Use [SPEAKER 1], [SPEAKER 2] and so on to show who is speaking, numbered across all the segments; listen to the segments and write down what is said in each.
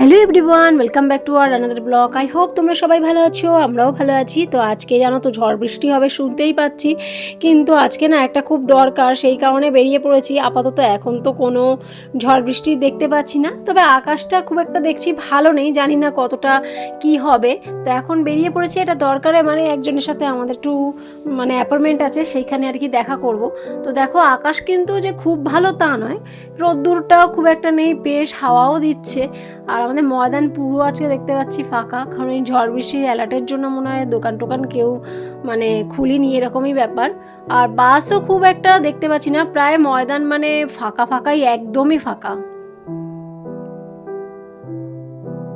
[SPEAKER 1] Hello everyone welcome back to our another blog I hope তোমরা সবাই ভালো আছো, আমরাও ভালো আছি। তো আজকে জানো তো ঝড় বৃষ্টি হবে, শুনতেই পাচ্ছি। কিন্তু আজকে না একটা খুব দরকার, সেই কারণে বেরিয়ে পড়েছি। আপাতত এখন তো কোনো ঝড় বৃষ্টি দেখতে পাচ্ছি না। তবে আকাশটা খুব একটা দেখছি ভালো নেই, জানি না কতটা কি হবে। তো এখন বেরিয়ে পড়েছি, এটা দরকারে মানে একজনের সাথে আমাদের একটু মানে অ্যাপার্টমেন্ট আছে, সেইখানে আর কি দেখা করব। তো দেখো, আকাশ কিন্তু যে খুব ভালো তা নয়। রোদ্দুরটাও খুব একটা নেই, বেশ হাওয়াও দিচ্ছে। আর আমাদের ময়দান পুরো আজকে দেখতে পাচ্ছি ফাঁকা। কারণ এই ঝড় বৃষ্টির অ্যালার্টের জন্য মনে হয় দোকান টোকান কেউ মানে খুলিনি, এরকমই ব্যাপার। আর বাসও খুব একটা দেখতে পাচ্ছি না। প্রায় ময়দান মানে ফাঁকা ফাঁকাই, একদমই ফাঁকা।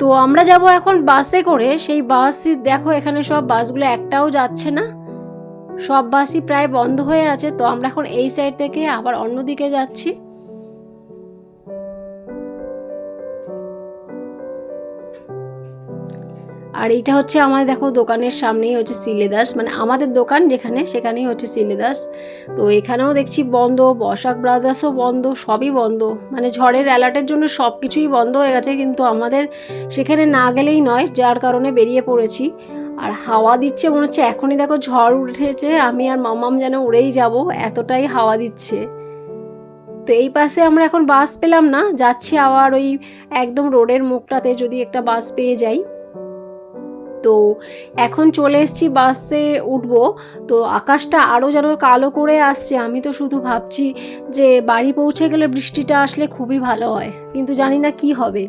[SPEAKER 1] তো আমরা যাব এখন বাসে করে। সেই বাসই দেখো এখানে সব বাসগুলো একটাও যাচ্ছে না। সব বাসই প্রায় বন্ধ হয়ে আছে। তো আমরা এখন এই সাইড থেকে আবার অন্যদিকে যাচ্ছি। আর এটা হচ্ছে আমাদের, দেখো, দোকানের সামনেই হচ্ছে সিলেদার্স মানে আমাদের দোকান যেখানে, সেখানেই হচ্ছে সিলেদার্স। তো এখানেও দেখছি বন্ধ, বসাক ব্রাদার্সও বন্ধ, সবই বন্ধ। মানে ঝড়ের অ্যালার্টের জন্য সব কিছুই বন্ধ হয়ে গেছে, কিন্তু আমাদের সেখানে না গেলেই নয়, যার কারণে বেরিয়ে পড়েছি। আর হাওয়া দিচ্ছে মনে হচ্ছে, এখনই দেখো ঝড় উঠেছে, আমি আর মামাম যেন উড়েই যাব, এতটাই হাওয়া দিচ্ছে। তো এই পাশে আমরা এখন বাস পেলাম না, যাচ্ছি আবার ওই একদম রোডের মুখটাতে, যদি একটা বাস পেয়ে যাই। তো এখন চলে এসেছি বাসে উঠবো। তো আকাশটা আরও যেন কালো করে আসছে, আমি তো শুধু ভাবছি যে বাড়ি পৌঁছে গেলে বৃষ্টিটা আসলে খুবই ভালো হয়, কিন্তু জানি না কি হবে।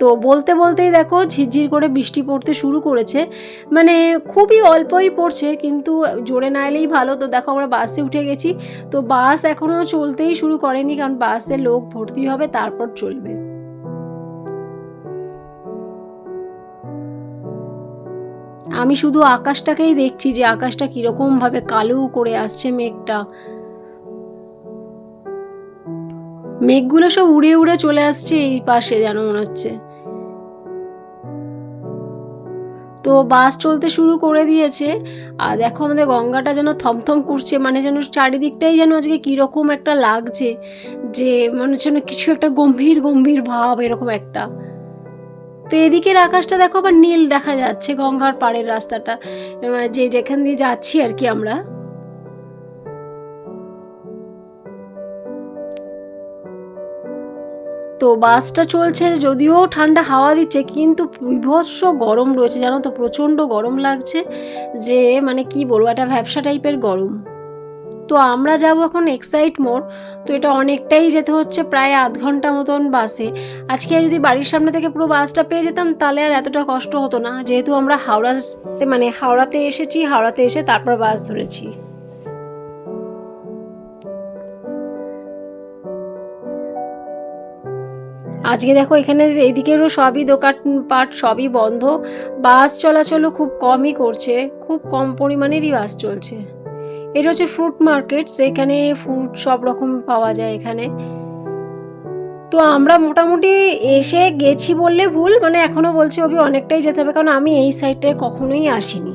[SPEAKER 1] তো বলতে বলতেই দেখো ঝিরঝির করে বৃষ্টি পড়তে শুরু করেছে। মানে খুবই অল্পই পড়ছে, কিন্তু জোরে না এলেই ভালো। তো দেখো আমরা বাসে উঠে গেছি। তো বাস এখনও চলতেই শুরু করেনি, কারণ বাসে লোক ভর্তি হবে, তারপর চলবে। আমি শুধু আকাশটাকেই দেখছি যে আকাশটা কীরকম ভাবে কালো করে আসছে মেঘটা। মেঘগুলো সব উড়ে উড়ে চলে আসছে এই পাশে যেন মনে হচ্ছে। তো বাস চলতে শুরু করে দিয়েছে। আর দেখো আমাদের গঙ্গাটা যেন থমথম করছে মানে যেন চারিদিকটাই যেন আজকে কীরকম একটা লাগছে, যে মনে যেন কিছু একটা গম্ভীর গম্ভীর ভাব এরকম একটা। তো এদিকের আকাশটা দেখো আবার নীল দেখা যাচ্ছে, গঙ্গার পাড়ের রাস্তাটা। যে যেখান দিয়ে যাচ্ছি আর কি আমরা। তো বাসটা চলছে যদিও ঠান্ডা হাওয়া দিচ্ছে, কিন্তু বিভৎস গরম রয়েছে, জানো তো? প্রচণ্ড গরম লাগছে যে মানে কি বলব, একটা ব্যবসা টাইপের গরম। তো আমরা যাব এখন এক্সাইট মোড় তো এটা অনেকটাই যেতে হচ্ছে প্রায় আধ ঘণ্টা মতন বাসে। আজকে যদি বাড়ির সামনে থেকে পুরো বাসটা পেয়ে যেতাম, তাহলে আর এতটা কষ্ট হতো না। যেহেতু আমরা হাওড়াতে মানে হাওড়াতে এসেছি, হাওড়াতে এসে তারপর বাস ধরেছি। আজকে দেখো এখানে এইদিকেরও সবই দোকান পাট সবই বন্ধ। বাস চলাচলও খুব কমই করছে, খুব কম পরিমাণেরই বাস চলছে। এটা হচ্ছে ফ্রুট মার্কেট এখানে ফ্রুট সব রকম পাওয়া যায় এখানে। তো আমরা মোটামুটি এসে গেছি বললে ভুল মানে এখনও বলছি অভি অনেকটাই যেতে হবে, কারণ আমি এই সাইডটায় কখনোই আসিনি।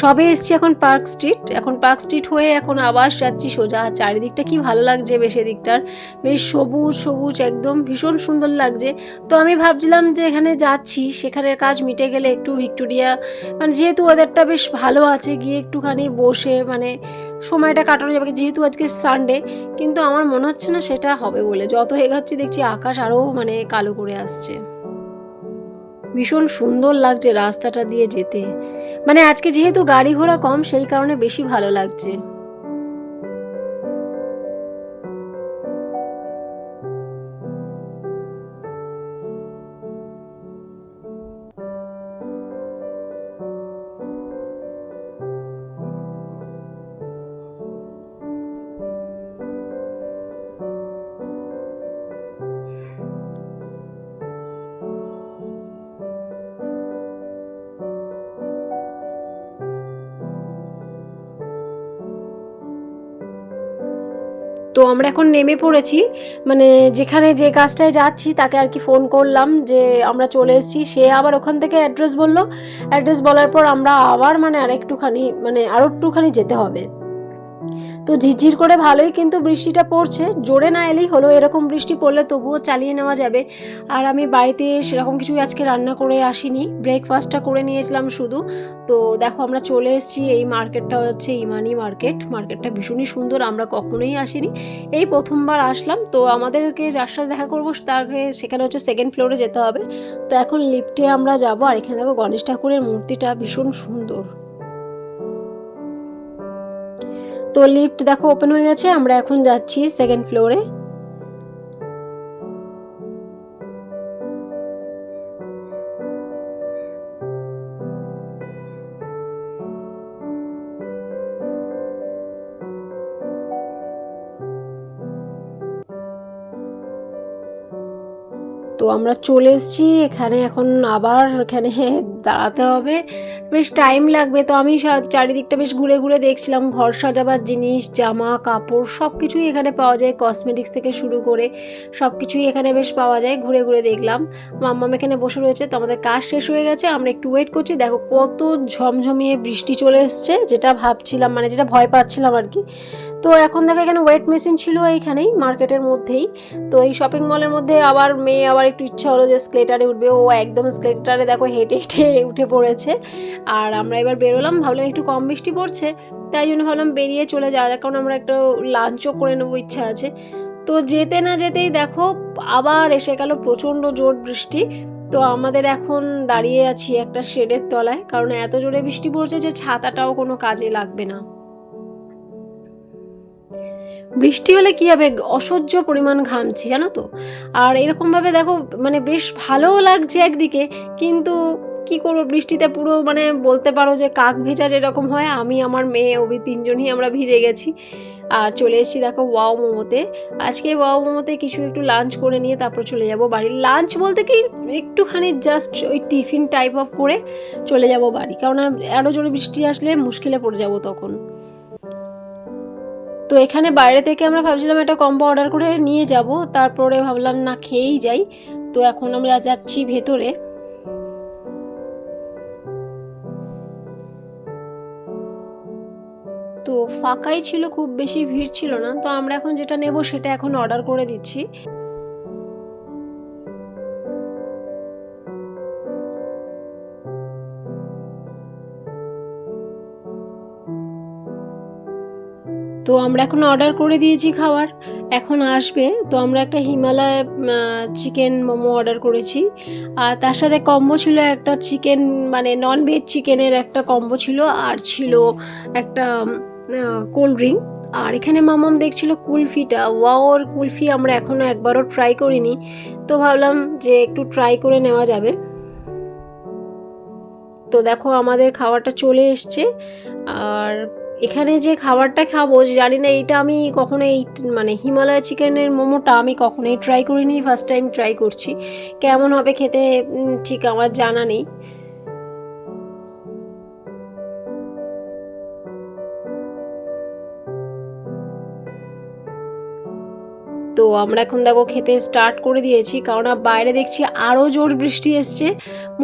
[SPEAKER 1] সবে এসছি এখন পার্ক স্ট্রিট। এখন পার্ক স্ট্রিট হয়ে এখন আবার যাচ্ছি সোজা। চারিদিকটা কি ভালো লাগছে বেশ এদিকটার। বেশ সবুজ সবুজ, একদম ভীষণ সুন্দর লাগছে। তো আমি ভাবছিলাম যে এখানে যাচ্ছি, সেখানের কাজ মিটে গেলে একটু ভিক্টোরিয়া মানে যেহেতু ওদেরটা বেশ ভালো আছে, গিয়ে একটুখানি বসে মানে সময়টা কাটানো যাবে, যেহেতু আজকে সানডে কিন্তু আমার মনে হচ্ছে না সেটা হবে বলে। যত এগাচ্ছি দেখছি আকাশ আরও মানে কালো করে আসছে। ভীষণ সুন্দর লাগছে রাস্তাটা দিয়ে যেতে। মানে আজকে যেহেতু গাড়ি ঘোড়া কম সেই কারণে বেশি ভালো লাগছে। তো আমরা এখন নেমে পড়েছি। মানে যেখানে যে কাজটায় যাচ্ছি তাকে আর কি ফোন করলাম যে আমরা চলে এসেছি। সে আবার ওখান থেকে অ্যাড্রেস বলল। অ্যাড্রেস বলার পর আমরা আবার মানে আর একটুখানি মানে আরও একটুখানি যেতে হবে। তো ঝিরঝির করে ভালোই কিন্তু বৃষ্টিটা পড়ছে। জোরে না এলেই হলো, এরকম বৃষ্টি পড়লে তবুও চালিয়ে নেওয়া যাবে। আর আমি বাড়িতে সেরকম কিছু আজকে রান্না করে আসিনি। ব্রেকফাস্টটা করে নিয়েছিলাম শুধু। তো দেখো আমরা চলে এসেছি, এই মার্কেটটা হচ্ছে ইমানি মার্কেট মার্কেটটা ভীষণই সুন্দর, আমরা কখনোই আসিনি। এই প্রথমবার আসলাম, তো আমাদেরকে যার সাথে দেখা করব, তাকে সেখানে হচ্ছে সেকেন্ড ফ্লোরে যেতে হবে। তো এখন লিফটে আমরা যাব, আর এখানে দেখো গণেশ ঠাকুরের মূর্তিটা ভীষণ সুন্দর। তো লিফট দেখো ওপেন হয়ে গেছে আমরা এখন যাচ্ছি সেকেন্ড ফ্লোরে আমরা চলে এসেছি, এখানে এখন আবার এখানে দাঁড়াতে হবে। বেশ টাইম লাগবে, তো আমি চারিদিকটা বেশ ঘুরে ঘুরে দেখছিলাম, ঘর সাজাবার জিনিস, জামা, কাপড় সব কিছুই এখানে পাওয়া যায় কসমেটিক্স থেকে শুরু করে সব কিছুই এখানে বেশ পাওয়া যায়, ঘুরে ঘুরে দেখলাম। মাম্মাম এখানে বসে রয়েছে, তো আমাদের কাজ শেষ হয়ে গেছে, আমরা একটু ওয়েট করছি, দেখো কত ঝমঝমিয়ে বৃষ্টি চলে এসছে, যেটা ভাবছিলাম মানে যেটা ভয় পাচ্ছিলাম আর কি। তো এখন দেখো এখানে ওয়েট মেশিন ছিল এইখানেই মার্কেটের মধ্যেই, তো এই শপিং মলের মধ্যে আবার মেয়ে আবার একটু ইচ্ছা হলো যে স্কেটারে উঠবে। ও একদম স্কেটারে দেখো হেঁটে হেঁটে উঠে পড়েছে। আর আমরা এবার বেরোলাম ভাবলাম একটু কম বৃষ্টি পড়ছে তাই জন্য ভাবলাম বেরিয়ে চলে যাওয়া যাক কারণ আমরা একটা লাঞ্চও করে নেব ইচ্ছা আছে। তো যেতে না যেতেই দেখো আবার এসে গেল প্রচণ্ড জোর বৃষ্টি। তো আমাদের এখন দাঁড়িয়ে আছি একটা শেডের তলায় কারণ এত জোরে বৃষ্টি পড়ছে যে ছাতাটাও কোনো কাজে লাগবে না। বৃষ্টি হলে কি হবে? অসহ্য পরিমাণ ঘামছি, জানো তো? আর এরকমভাবে দেখো মানে বেশ ভালোও লাগছে একদিকে, কিন্তু কি করব? বৃষ্টিতে পুরো মানে বলতে পারো যে কাক ভেজা যেরকম হয়, আমি, আমার মেয়ে অভি তিনজনই আমরা ভিজে গেছি। আর চলে এসেছি দেখো ওয়াও মোমোতে। আজকে ওয়াও মোমোতে কিছু একটু লাঞ্চ করে নিয়ে তারপর চলে যাব বাড়ি। লাঞ্চ বলতে কি, একটুখানি জাস্ট ওই টিফিন টাইপ অফ করে চলে যাব বাড়ি। কারণ আরও জোরে বৃষ্টি আসলে মুশকিলে পড়ে যাব তখন। তো এখানে বাইরে থেকে আমরা ভাবছিলাম একটা কম্বো অর্ডার করে নিয়ে যাব, তারপরে ভাবলাম না, খেয়েই যাই। তো এখন আমরা যাচ্ছি ভেতরে। তো ফাঁকাই ছিল, খুব বেশি ভিড় ছিল না। তো আমরা এখন যেটা নেব সেটা এখন অর্ডার করে দিচ্ছি। তো আমরা এখন অর্ডার করে দিয়েছি খাবার। এখন আসবে। তো আমরা একটা হিমালয় চিকেন মোমো অর্ডার করেছি। আর তার সাথে কম্বো ছিল একটা চিকেন মানে নন ভেজ চিকেনের একটা কম্বো ছিল। আর ছিল একটা কোল্ড ড্রিঙ্ক আর এখানে মামাম দেখছিল কুলফিটা। ওয়াওর কুলফি আমরা এখনও একবারও ট্রাই করিনি। তো ভাবলাম যে একটু ট্রাই করে নেওয়া যাবে। তো দেখো আমাদের খাবারটা চলে এসছে। আর এখানে যে খাবারটা খাব জানি না এটা আমি কখনো এই মানে হিমালয় চিকেনের মোমোটা আমি কখনোই ট্রাই করিনি ফার্স্ট টাইম ট্রাই করছি। কেমন হবে খেতে ঠিক আমার জানা নেই। তো আমরা এখন দেখো খেতে স্টার্ট করে দিয়েছি, কারণ বাইরে দেখছি আরও জোর বৃষ্টি এসছে।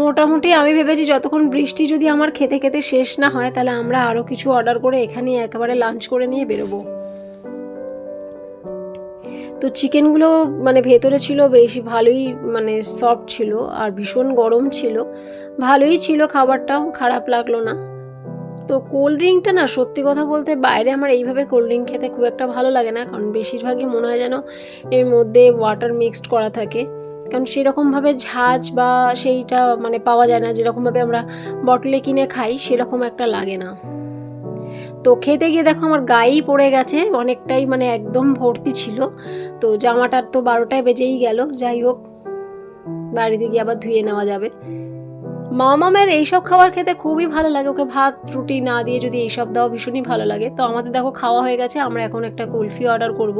[SPEAKER 1] মোটামুটি আমি ভেবেছি যতক্ষণ বৃষ্টি যদি আমার খেতে খেতে শেষ না হয়, তাহলে আমরা আরও কিছু অর্ডার করে এখানে একেবারে লাঞ্চ করে নিয়ে বেরোবো। তো চিকেনগুলো মানে ভেতরে ছিল, বেশি ভালোই মানে সফট ছিল, আর ভীষণ গরম ছিল। ভালোই ছিল খাবারটাও, খারাপ লাগল না। তো কোল্ড ড্রিঙ্কটা না সত্যি কথা বলতে বাইরে আমার এইভাবে কোল্ড ড্রিঙ্ক খেতে খুব একটা ভালো লাগে না, কারণ বেশিরভাগই মনে হয় যেন এর মধ্যে ওয়াটার মিক্সড করা থাকে। কারণ সেরকমভাবে ঝাঁজ বা সেইটা মানে পাওয়া যায় না, যেরকমভাবে আমরা বটলে কিনে খাই, সেরকম একটা লাগে না। তো খেতে গিয়ে দেখো আমার গায়েই পড়ে গেছে, অনেকটাই মানে একদম ভর্তি ছিল। তো জামাটার তো বারোটায় বেজেই গেল, যাই হোক, বাড়িতে গিয়ে আবার ধুয়ে নেওয়া যাবে। মামামের এইসব খাবার খেতে খুবই ভালো লাগে। ওকে ভাত রুটি না দিয়ে যদি এইসব দাও ভীষণই ভালো লাগে। তো আমাদের দেখো খাওয়া হয়ে গেছে আমরা এখন একটা কুলফি অর্ডার করব।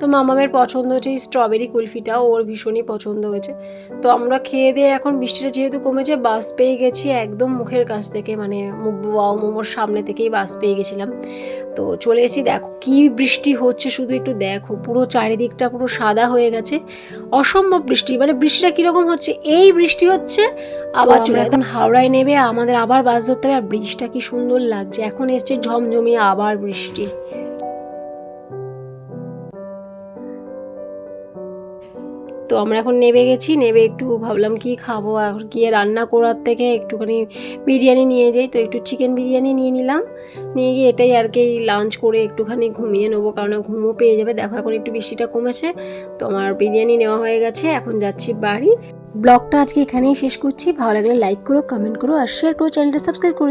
[SPEAKER 1] তো মামামের পছন্দ হচ্ছে এই স্ট্রবেরি কুলফিটা ওর ভীষণই পছন্দ হয়েছে। তো আমরা খেয়ে দিয়ে এখন বৃষ্টিটা যেহেতু কমেছে বাস পেয়ে গেছি একদম মুখের কাছ থেকে মানে ওয়াও মোমোর সামনে থেকেই বাস পেয়ে গেছিলাম। তো চলে এসেছি দেখো কি বৃষ্টি হচ্ছে শুধু একটু দেখো পুরো চারিদিকটা পুরো সাদা হয়ে গেছে। অসম্ভব বৃষ্টি মানে বৃষ্টিটা কীরকম হচ্ছে এই বৃষ্টি হচ্ছে আবার চলে এখন হাওড়ায় নেবে, আমাদের আবার বাস ধরতে হবে, আর বৃষ্টিটা কি সুন্দর লাগছে। এখন এসছে ঝমঝমিয়ে আবার বৃষ্টি। তো আমরা এখন নেবে গেছি, নেবে একটু ভাবলাম কি খাব, এখন গিয়ে রান্না করার থেকে একটুখানি বিরিয়ানি নিয়ে যাই। তো একটু চিকেন বিরিয়ানি নিয়ে নিলাম। নিয়ে গিয়ে এটাই আর কি লাঞ্চ করে একটুখানি ঘুমিয়ে নেব, কারণ ঘুমও পেয়ে যাবে। দেখো এখন একটু বৃষ্টিটা কমেছে, তো আমার বিরিয়ানি নেওয়া হয়ে গেছে, এখন যাচ্ছি বাড়ি। ব্লগটা আজকে এখানেই শেষ করছি। ভালো লাগলে লাইক করো কমেন্ট করো, আর শেয়ার করো চ্যানেলটা সাবস্ক্রাইব করো।